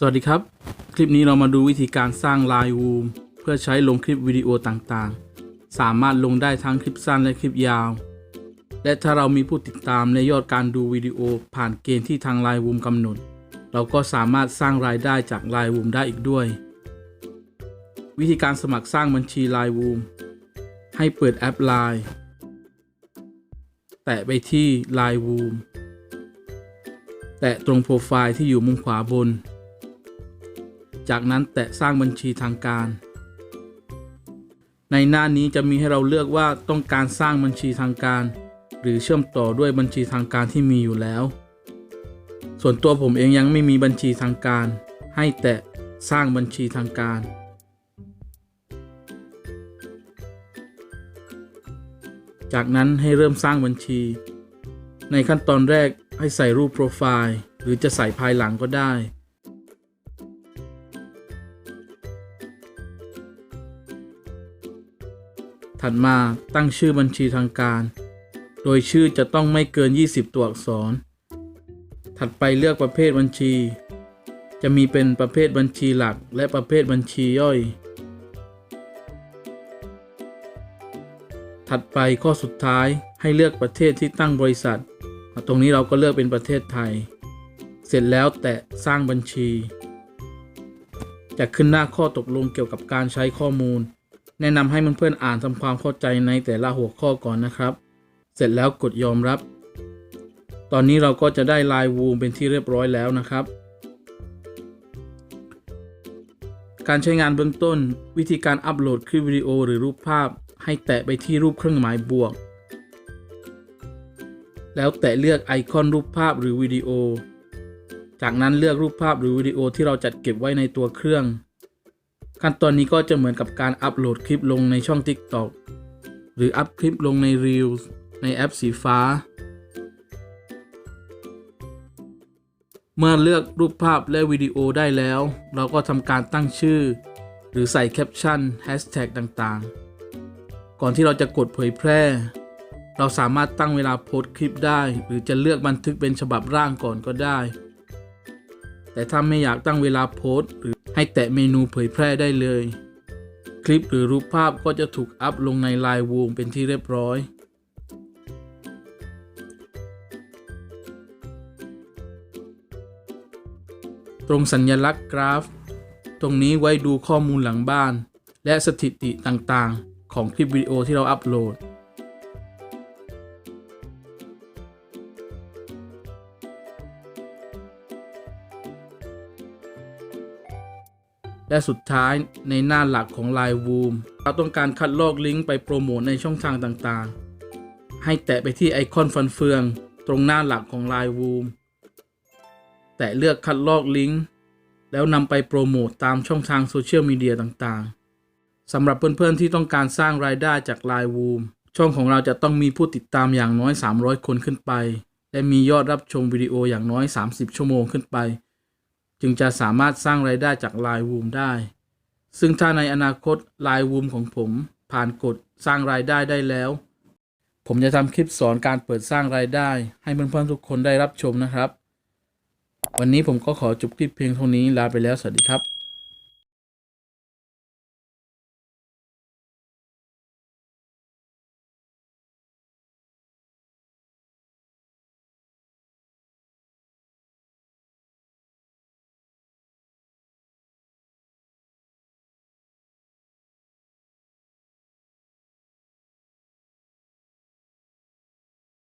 สวัสดีครับ คลิปนี้เรามาดูวิธีการสร้าง Line Room เพื่อใช้ลงคลิปวิดีโอต่างๆ สามารถลงได้ทั้งคลิปสั้นและคลิปยาว และถ้าเรามีผู้ติดตามและยอดการดูวิดีโอผ่านเกณฑ์ที่ทาง Line Room กำหนด เราก็สามารถสร้างรายได้จาก Line Room ได้อีกด้วย วิธีการสมัครสร้างบัญชี Line Room ให้เปิดแอป Line แตะไปที่ Line Room แตะตรงโปรไฟล์ที่อยู่มุมขวาบน จากนั้นแตะสร้างบัญชีทางการ ในหน้านี้จะมีให้เราเลือกว่าต้องการสร้างบัญชีทางการ หรือเชื่อมต่อด้วยบัญชีทางการที่มีอยู่แล้ว ส่วนตัวผมเองยังไม่มีบัญชีทางการ ให้แตะสร้างบัญชีทางการจากนั้นให้เริ่มสร้างบัญชี ในขั้นตอนแรกให้ใส่รูปโปรไฟล์ หรือจะใส่ภายหลังก็ได้ ถัดมาตั้งชื่อบัญชีทางการ โดยชื่อจะต้องไม่เกิน 20 ตัวอักษร ถัดไปเลือกประเภทบัญชี จะมีเป็นประเภทบัญชีหลักและประเภทบัญชีย่อย ถัดไปข้อสุดท้ายให้เลือกประเทศที่ตั้งบริษัท ตรงนี้เราก็เลือกเป็นประเทศไทย เสร็จแล้วแตะสร้างบัญชี จะขึ้นหน้าข้อตกลงเกี่ยวกับการใช้ข้อมูล แนะนำให้เพื่อนๆอ่านทำความเข้าใจในแต่ละหัวข้อก่อนนะครับ เสร็จแล้วกดยอมรับ ตอนนี้เราก็จะได้ลน์วูมเป็นที่เรียบร้อยแล้วนะครับ การใช้งานเบื้องต้น วิธีการอัปโหลดคลิปวิดีโอหรือรูปภาพ ให้แตะไปที่รูปเครื่องหมายบวก แล้วแตะเลือกไอคอนรูปภาพหรือวิดีโอ จากนั้นเลือกรูปภาพหรือวิดีโอที่เราจัดเก็บไว้ในตัวเครื่อง ขั้นตอนนี้ก็จะเหมือนกับการอัปโหลดคลิปลงในช่อง TikTok หรืออัพคลิปลงใน Reels ในแอปสีฟ้า เมื่อเลือกรูปภาพและวิดีโอได้แล้ว เราก็ทำการตั้งชื่อ หรือใส่แคปชั่นแฮชแท็กต่างๆ ก่อนที่เราจะกดเผยแพร่ เราสามารถตั้งเวลาโพสต์คลิปได้ หรือจะเลือกบันทึกเป็นฉบับร่างก่อนก็ได้ แต่ถ้าไม่อยากตั้งเวลาโพสต์หรือ ให้แตะเมนูเผยแพร่ได้เลย คลิปหรือรูปภาพก็จะถูกอัพลงในไลน์วงเป็นที่เรียบร้อยตรงสัญลักษณ์กราฟ ตรงนี้ไว้ดูข้อมูลหลังบ้าน และสถิติต่างๆ ของคลิปวิดีโอที่เราอัปโหลด และสุดท้ายในหน้าหลักของ Line Room เราต้องการคัดลอกลิงก์ไปโปรโมทในช่องทางต่างๆ ให้แตะไปที่ไอคอนฟันเฟือง ตรงหน้าหลักของ Line Room แตะเลือกคัดลอกลิงก์แล้วนำไปโปรโมทตามช่องทางโซเชียลมีเดียต่างๆ สำหรับเพื่อนๆที่ต้องการสร้างรายได้จาก Line Room ช่องของเราจะต้องมีผู้ติดตามอย่างน้อย 300 คนขึ้นไป และมียอดรับชมวิดีโออย่างน้อย 30 ชั่วโมงขึ้นไป จึงจะสามารถสร้างรายได้จาก Line Room ได้ ซึ่งถ้าในอนาคต Line Room ของผมผ่านกฎสร้างรายได้ได้แล้ว ผมจะทำคลิปสอนการเปิดสร้างรายได้ ให้เพื่อนๆทุกคนได้รับชมนะครับ วันนี้ผมก็ขอจบคลิปเพียงเท่านี้ลาไปแล้วสวัสดีครับ